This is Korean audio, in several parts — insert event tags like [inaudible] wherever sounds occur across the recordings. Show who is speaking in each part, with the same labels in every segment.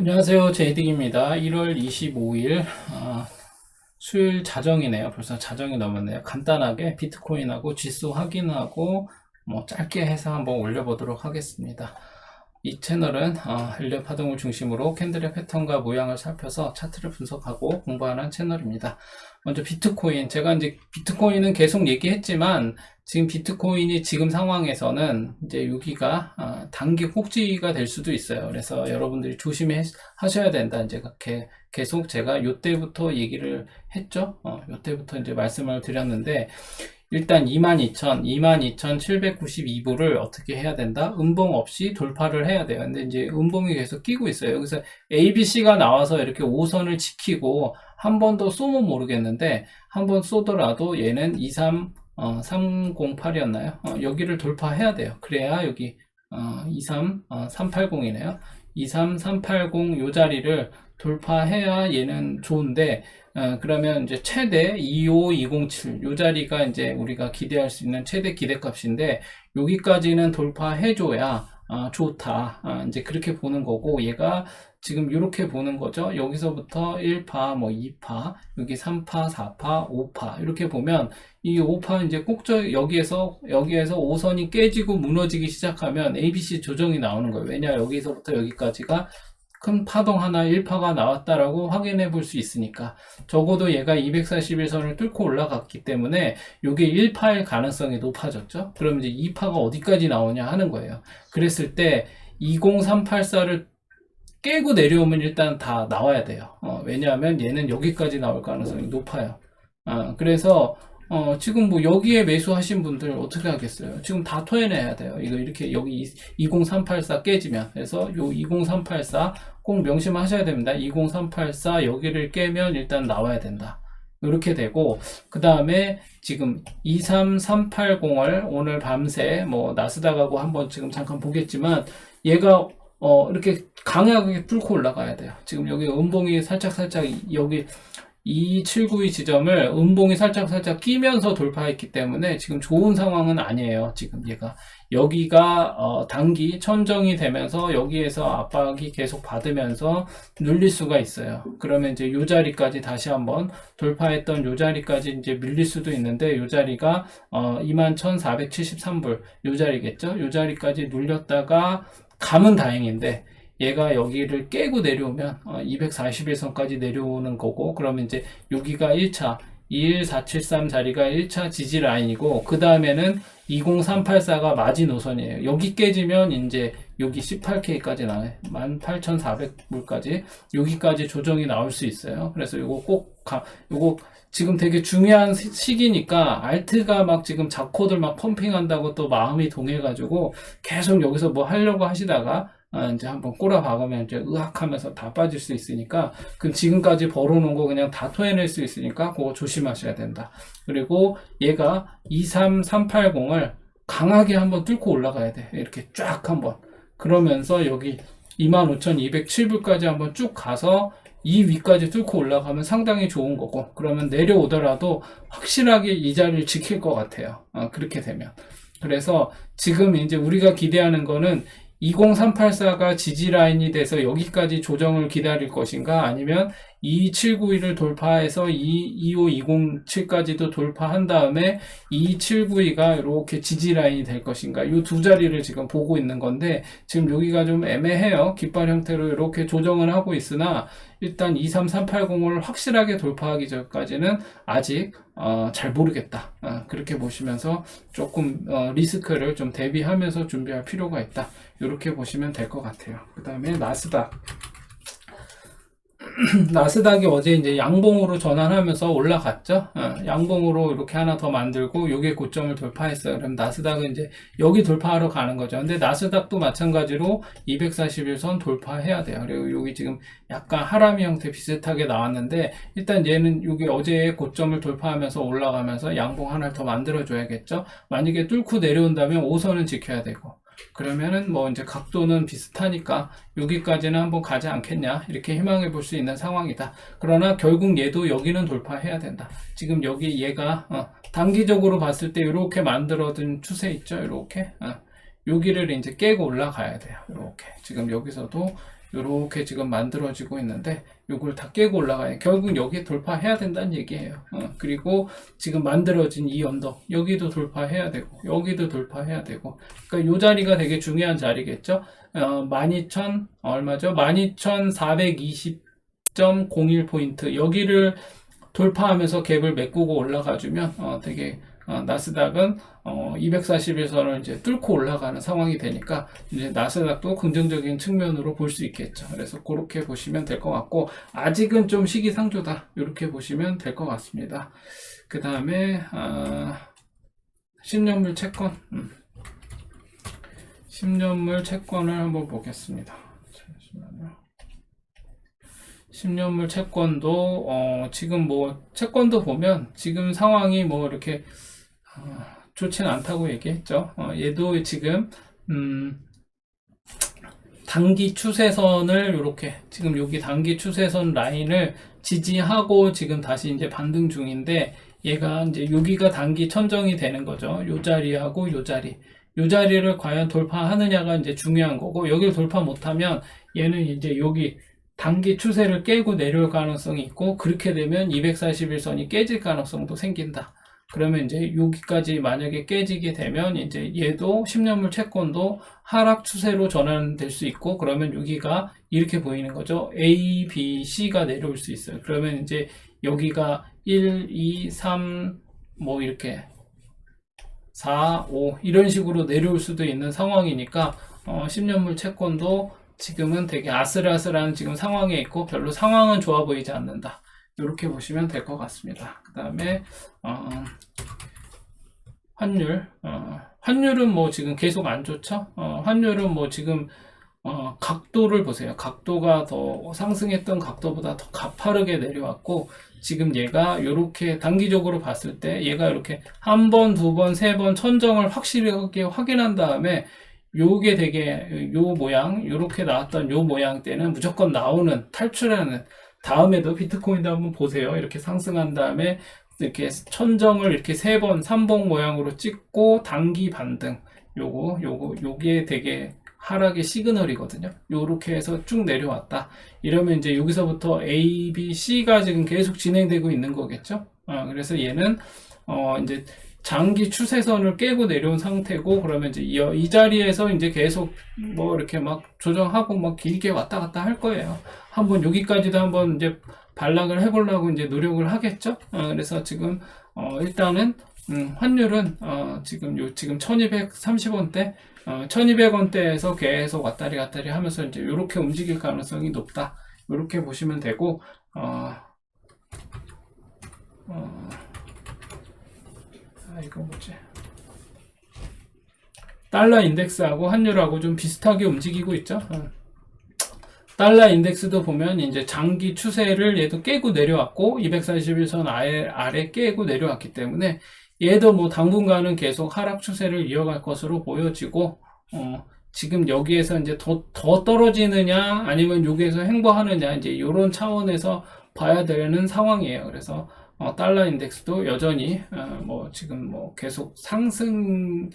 Speaker 1: 안녕하세요. 제이딩입니다. 1월 25일 어, 수요일 자정이네요. 벌써 자정이 넘었네요. 간단하게 비트코인하고 지수 확인하고 뭐 짧게 해서 한번 올려보도록 하겠습니다. 이 채널은 어, 일련 파동을 중심으로 캔들의 패턴과 모양을 살펴서 차트를 분석하고 공부하는 채널입니다. 먼저 비트코인 제가 이제 비트코인은 계속 얘기했지만 지금 비트코인이 지금 상황에서는 이제 여기가 어, 단기 꼭지가 될 수도 있어요. 그래서 여러분들이 조심해 하셔야 된다. 이제 그렇게 계속 제가 요때부터 얘기를 했죠. 어, 요때부터 이제 말씀을 드렸는데 일단 22,000, 22,792부를 어떻게 해야 된다? 음봉 없이 돌파를 해야 돼요. 근데 이제 음봉이 계속 끼고 있어요. 그래서 ABC가 나와서 이렇게 5선을 지키고 한 번 더 쏘면 모르겠는데 한 번 쏘더라도 얘는 23, 어, 308이었나요? 어, 여기를 돌파해야 돼요. 그래야 여기 어, 23, 어, 380이네요. 23380 요 자리를 돌파해야 얘는 좋은데 어, 그러면 이제 최대 25207 요 자리가 이제 우리가 기대할 수 있는 최대 기대값인데 여기까지는 돌파해줘야 아, 좋다. 아, 이제 그렇게 보는 거고 얘가 지금 이렇게 보는 거죠. 여기서부터 1파, 뭐 2파, 여기 3파, 4파, 5파 이렇게 보면 이 5파 이제 꼭저 여기에서 여기에서 5선이 깨지고 무너지기 시작하면 ABC 조정이 나오는 거예요. 왜냐 여기서부터 여기까지가 큰 파동 하나 1파가 나왔다라고 확인해 볼 수 있으니까 적어도 얘가 241선을 뚫고 올라갔기 때문에 이게 1파일 가능성이 높아졌죠. 그럼 이제 2파가 어디까지 나오냐 하는 거예요. 그랬을 때 20384를 깨고 내려오면 일단 다 나와야 돼요. 어, 왜냐하면 얘는 여기까지 나올 가능성이 높아요. 어, 그래서 어, 지금 뭐 여기에 매수하신 분들 어떻게 하겠어요? 지금 다 토해내야 돼요. 이거 이렇게 여기 20384 깨지면. 그래서 요 20384 꼭 명심하셔야 됩니다. 20384 여기를 깨면 일단 나와야 된다. 이렇게 되고, 그 다음에 지금 23380을 오늘 밤새 뭐 나스닥하고 한번 지금 잠깐 보겠지만 얘가 어, 이렇게 강하게 뚫고 올라가야 돼요. 지금 여기 음봉이 살짝 살짝 여기 2792 지점을 음봉이 살짝 살짝 끼면서 돌파했기 때문에 지금 좋은 상황은 아니에요. 지금 얘가 여기가 어, 단기 천정이 되면서 여기에서 압박이 계속 받으면서 눌릴 수가 있어요. 그러면 이제 요 자리까지 다시 한번 돌파했던 요 자리까지 이제 밀릴 수도 있는데 요 자리가 어, 21,473불 요 자리겠죠? 요 자리까지 눌렸다가 감은 다행인데 얘가 여기를 깨고 내려오면 241선까지 내려오는 거고 그러면 이제 여기가 1차 21473 자리가 1차 지지 라인이고 그 다음에는 20384가 마지노선이에요. 여기 깨지면 이제 여기 18K까지 나와요. 18,400불까지 여기까지 조정이 나올 수 있어요. 그래서 이거 꼭 가, 요거 지금 되게 중요한 시- 시기니까 알트가 막 지금 자코들 막 펌핑한다고 또 마음이 동해가지고 계속 여기서 뭐 하려고 하시다가 아, 이제 한번 꼬라 박으면 이제 으악하면서 다 빠질 수 있으니까 그 지금까지 벌어놓은 거 그냥 다 토해낼 수 있으니까 그거 조심하셔야 된다. 그리고 얘가 23380을 강하게 한번 뚫고 올라가야 돼. 이렇게 쫙 한번. 그러면서 여기 25,207불까지 한번 쭉 가서 이 위까지 뚫고 올라가면 상당히 좋은 거고 그러면 내려오더라도 확실하게 이 자리를 지킬 것 같아요. 어, 그렇게 되면. 그래서 지금 이제 우리가 기대하는 거는 20384가 지지 라인이 돼서 여기까지 조정을 기다릴 것인가? 아니면 2791을 돌파해서 25207까지도 돌파한 다음에 2792가 이렇게 지지 라인이 될 것인가? 이 두 자리를 지금 보고 있는 건데 지금 여기가 좀 애매해요. 깃발 형태로 이렇게 조정을 하고 있으나 일단 23380을 확실하게 돌파하기 전까지는 아직 어, 잘 모르겠다. 어, 그렇게 보시면서 조금 어, 리스크를 좀 대비하면서 준비할 필요가 있다. 이렇게 보시면 될 것 같아요. 그 다음에 나스닥 [clears throat] 나스닥이 어제 이제 양봉으로 전환하면서 올라갔죠. 어, 양봉으로 이렇게 하나 더 만들고 요게 고점을 돌파했어요. 그럼 나스닥은 이제 여기 돌파하러 가는 거죠. 근데 나스닥도 마찬가지로 241선 돌파해야 돼요. 그리고 여기 지금 약간 하람이 형태 비슷하게 나왔는데 일단 얘는 여기 어제 고점을 돌파하면서 올라가면서 양봉 하나를 더 만들어 줘야겠죠. 만약에 뚫고 내려온다면 5선은 지켜야 되고 그러면은 뭐 이제 각도는 비슷하니까 여기까지는 한번 가지 않겠냐 이렇게 희망해 볼 수 있는 상황이다. 그러나 결국 얘도 여기는 돌파해야 된다. 지금 여기 얘가 어, 단기적으로 봤을 때 이렇게 만들어둔 추세 있죠, 이렇게 어, 여기를 이제 깨고 올라가야 돼요. 이렇게 지금 여기서도 이렇게 지금 만들어지고 있는데 요걸 다 깨고 올라가요. 결국 여기 돌파해야 된다는 얘기예요. 어, 그리고 지금 만들어진 이 언덕 여기도 돌파해야 되고 여기도 돌파해야 되고 그러니까 요 자리가 되게 중요한 자리겠죠. 어, 12,000 얼마죠? 12,420.01 포인트 여기를 돌파하면서 갭을 메꾸고 올라가주면 어, 되게 어, 나스닥은 어, 241선을 이제 뚫고 올라가는 상황이 되니까 이제 나스닥도 긍정적인 측면으로 볼 수 있겠죠. 그래서 그렇게 보시면 될 것 같고 아직은 좀 시기상조다 이렇게 보시면 될 것 같습니다. 그 다음에 아, 10년물 채권 음. 10년물 채권을 한번 보겠습니다. 잠시만요. 10년물 채권도 어, 지금 뭐 채권도 보면 지금 상황이 뭐 이렇게 어, 좋지는 않다고 얘기했죠. 어, 얘도 지금 음, 단기 추세선을 이렇게 지금 여기 단기 추세선 라인을 지지하고 지금 다시 이제 반등 중인데 얘가 이제 여기가 단기 천정이 되는 거죠. 요 자리하고 요 자리. 요 자리를 과연 돌파하느냐가 이제 중요한 거고 여기를 돌파 못하면 얘는 이제 여기 단기 추세를 깨고 내려올 가능성이 있고 그렇게 되면 241선이 깨질 가능성도 생긴다. 그러면 이제 여기까지 만약에 깨지게 되면 이제 얘도 10년물 채권도 하락 추세로 전환될 수 있고 그러면 여기가 이렇게 보이는 거죠. A, B, C가 내려올 수 있어요. 그러면 이제 여기가 1, 2, 3, 뭐 이렇게 4, 5 이런 식으로 내려올 수도 있는 상황이니까 어, 10년물 채권도 지금은 되게 아슬아슬한 지금 상황에 있고 별로 상황은 좋아 보이지 않는다. 이렇게 보시면 될 것 같습니다. 그 다음에 어, 환율 어, 환율은 뭐 지금 계속 안 좋죠. 어, 환율은 뭐 지금 어, 각도를 보세요. 각도가 더 상승했던 각도보다 더 가파르게 내려왔고 지금 얘가 이렇게 단기적으로 봤을 때 얘가 이렇게 한 번, 두 번, 세 번 천정을 확실하게 확인한 다음에 요게 되게 요 모양, 요렇게 나왔던 요 모양 때는 무조건 나오는 탈출하는 다음에도 비트코인도 한번 보세요. 이렇게 상승한 다음에 이렇게 천정을 이렇게 세 번 삼봉 모양으로 찍고 단기 반등. 요거 요거 요게 되게 하락의 시그널이거든요. 요렇게 해서 쭉 내려왔다. 이러면 이제 여기서부터 A, B, C가 지금 계속 진행되고 있는 거겠죠. 어, 그래서 얘는 어 이제 장기 추세선을 깨고 내려온 상태고 그러면 이제 이, 이 자리에서 이제 계속 뭐 이렇게 막 조정하고 막 길게 왔다 갔다 할 거예요. 한번 여기까지도 한번 이제 반락을 해보려고 이제 노력을 하겠죠. 어, 그래서 지금 어, 일단은 음, 환율은 어, 지금 요 지금 1230원대 어, 1200원대에서 계속 왔다리 갔다리 하면서 이제 이렇게 움직일 가능성이 높다. 이렇게 보시면 되고 어, 어, 아 이거 뭐지? 달러 인덱스하고 환율하고 좀 비슷하게 움직이고 있죠. 어. 달러 인덱스도 보면 이제 장기 추세를 얘도 깨고 내려왔고 241선 아래, 아래 깨고 내려왔기 때문에 얘도 뭐 당분간은 계속 하락 추세를 이어갈 것으로 보여지고 어, 지금 여기에서 이제 더, 더 떨어지느냐 아니면 여기에서 행보하느냐 이제 이런 차원에서 봐야 되는 상황이에요. 그래서 어, 달러 인덱스도 여전히 어, 뭐 지금 뭐 계속 상승을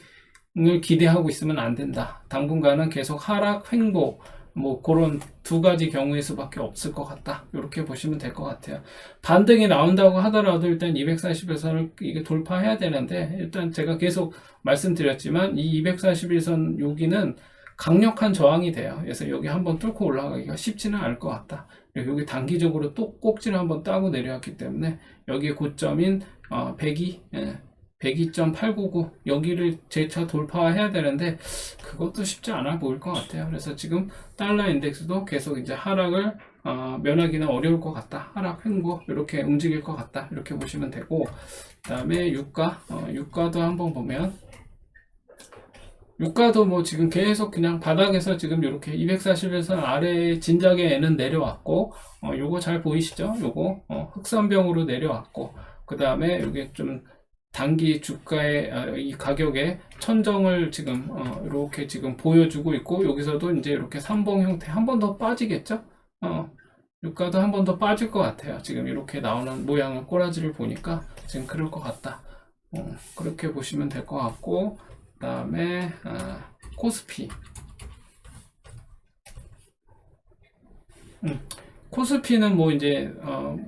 Speaker 1: 기대하고 있으면 안 된다. 당분간은 계속 하락 횡보 뭐 그런 두 가지 경우의 수밖에 없을 것 같다. 이렇게 보시면 될 것 같아요. 반등이 나온다고 하더라도 일단 241선을 이게 돌파해야 되는데 일단 제가 계속 말씀드렸지만 이 241선 여기는 강력한 저항이 돼요. 그래서 여기 한번 뚫고 올라가기가 쉽지는 않을 것 같다. 여기 단기적으로 또 꼭지를 한번 따고 내려왔기 때문에 여기에 고점인 어, 102, 예, 102.899 여기를 재차 돌파해야 되는데 그것도 쉽지 않아 보일 것 같아요. 그래서 지금 달러 인덱스도 계속 이제 하락을 어, 면하기는 어려울 것 같다. 하락 횡보 이렇게 움직일 것 같다. 이렇게 보시면 되고 그다음에 유가 어, 유가도 한번 보면 유가도 뭐 지금 계속 그냥 바닥에서 지금 이렇게 241선 아래 진작에 애는 내려왔고 어, 요거 잘 보이시죠? 요거 어, 흑산병으로 내려왔고 그 다음에 이게 좀 단기 주가의 어, 이 가격의 천정을 지금 어, 이렇게 지금 보여주고 있고 여기서도 이제 이렇게 삼봉 형태 한 번 더 빠지겠죠? 어, 유가도 한 번 더 빠질 것 같아요. 지금 이렇게 나오는 모양을 꼬라지를 보니까 지금 그럴 것 같다. 어, 그렇게 보시면 될 것 같고 그 다음에 아, 코스피 코스피는 뭐 이제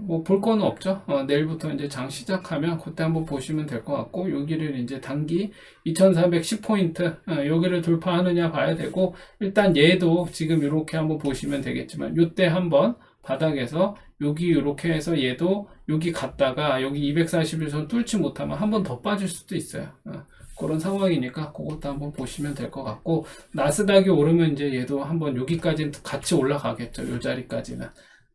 Speaker 1: 뭐볼 거는 없죠. 어, 내일부터 이제 장 시작하면 그때 한번 보시면 될 것 같고 여기를 이제 단기 2,410 포인트 어, 여기를 돌파하느냐 봐야 되고 일단 얘도 지금 이렇게 한번 보시면 되겠지만 이때 한번 바닥에서 여기 이렇게 해서 얘도 여기 갔다가 여기 241선 뚫지 못하면 한 번 더 빠질 수도 있어요. 어, 그런 상황이니까 그것도 한번 보시면 될 것 같고 나스닥이 오르면 이제 얘도 한번 여기까지는 같이 올라가겠죠. 이 자리까지는.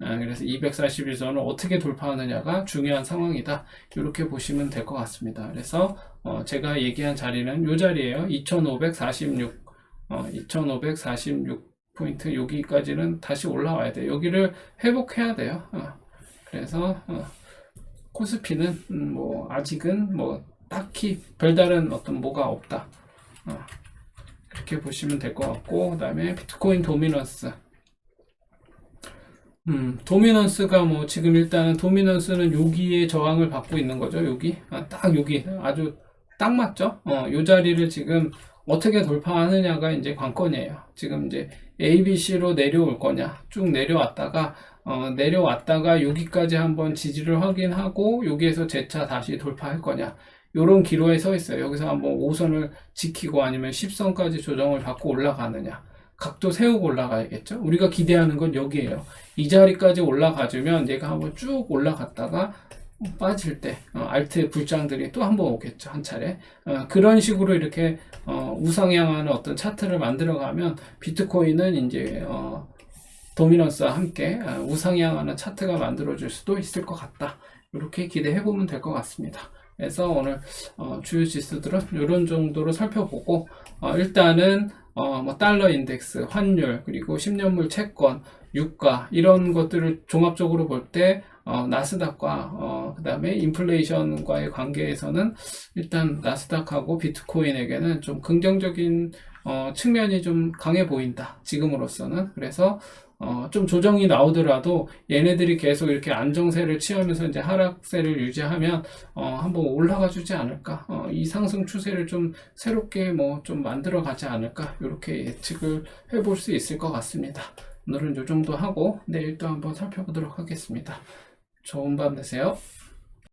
Speaker 1: 아, 그래서 241선을 어떻게 돌파하느냐가 중요한 상황이다. 이렇게 보시면 될 것 같습니다. 그래서 어, 제가 얘기한 자리는 이 자리예요. 2546, 어, 2546 포인트 여기까지는 다시 올라와야 돼요. 여기를 회복해야 돼요. 어, 그래서 어, 코스피는 음, 뭐 아직은 뭐 딱히 별다른 어떤 뭐가 없다. 어, 그렇게 보시면 될 것 같고 그 다음에 비트코인 도미넌스. 음, 도미넌스가 뭐 지금 일단은 도미넌스는 여기에 저항을 받고 있는 거죠. 여기 아, 딱 여기 아주 딱 맞죠. 어, 요 자리를 지금 어떻게 돌파하느냐가 이제 관건이에요. 지금 이제 ABC로 내려올 거냐 쭉 내려왔다가 어, 내려왔다가 여기까지 한번 지지를 확인하고 여기에서 재차 다시 돌파할 거냐 요런 기로에 서 있어요. 여기서 한번 5선을 지키고 아니면 10선까지 조정을 받고 올라가느냐 각도 세우고 올라가야겠죠. 우리가 기대하는 건 여기에요. 이 자리까지 올라가주면 얘가 한번 쭉 올라갔다가 빠질 때 어, 알트 불장들이 또 한 번 오겠죠 한 차례 어, 그런 식으로 이렇게 어, 우상향하는 어떤 차트를 만들어가면 비트코인은 이제 어, 도미넌스와 함께 어, 우상향하는 차트가 만들어질 수도 있을 것 같다 이렇게 기대해 보면 될 것 같습니다 그래서 오늘 어, 주요 지수들은 이런 정도로 살펴보고 어, 일단은 어, 뭐 달러 인덱스, 환율, 그리고 10년물 채권, 유가 이런 것들을 종합적으로 볼때 어, 나스닥과 어, 그 다음에 인플레이션과의 관계에서는 일단 나스닥하고 비트코인에게는 좀 긍정적인 어, 측면이 좀 강해 보인다. 지금으로서는 그래서 어, 좀 조정이 나오더라도 얘네들이 계속 이렇게 안정세를 취하면서 이제 하락세를 유지하면 어, 한번 올라가 주지 않을까? 어, 이 상승 추세를 좀 새롭게 뭐 좀 만들어 가지 않을까? 이렇게 예측을 해볼 수 있을 것 같습니다. 오늘은 이 정도 하고 내일 또 한번 살펴보도록 하겠습니다. 좋은 밤 되세요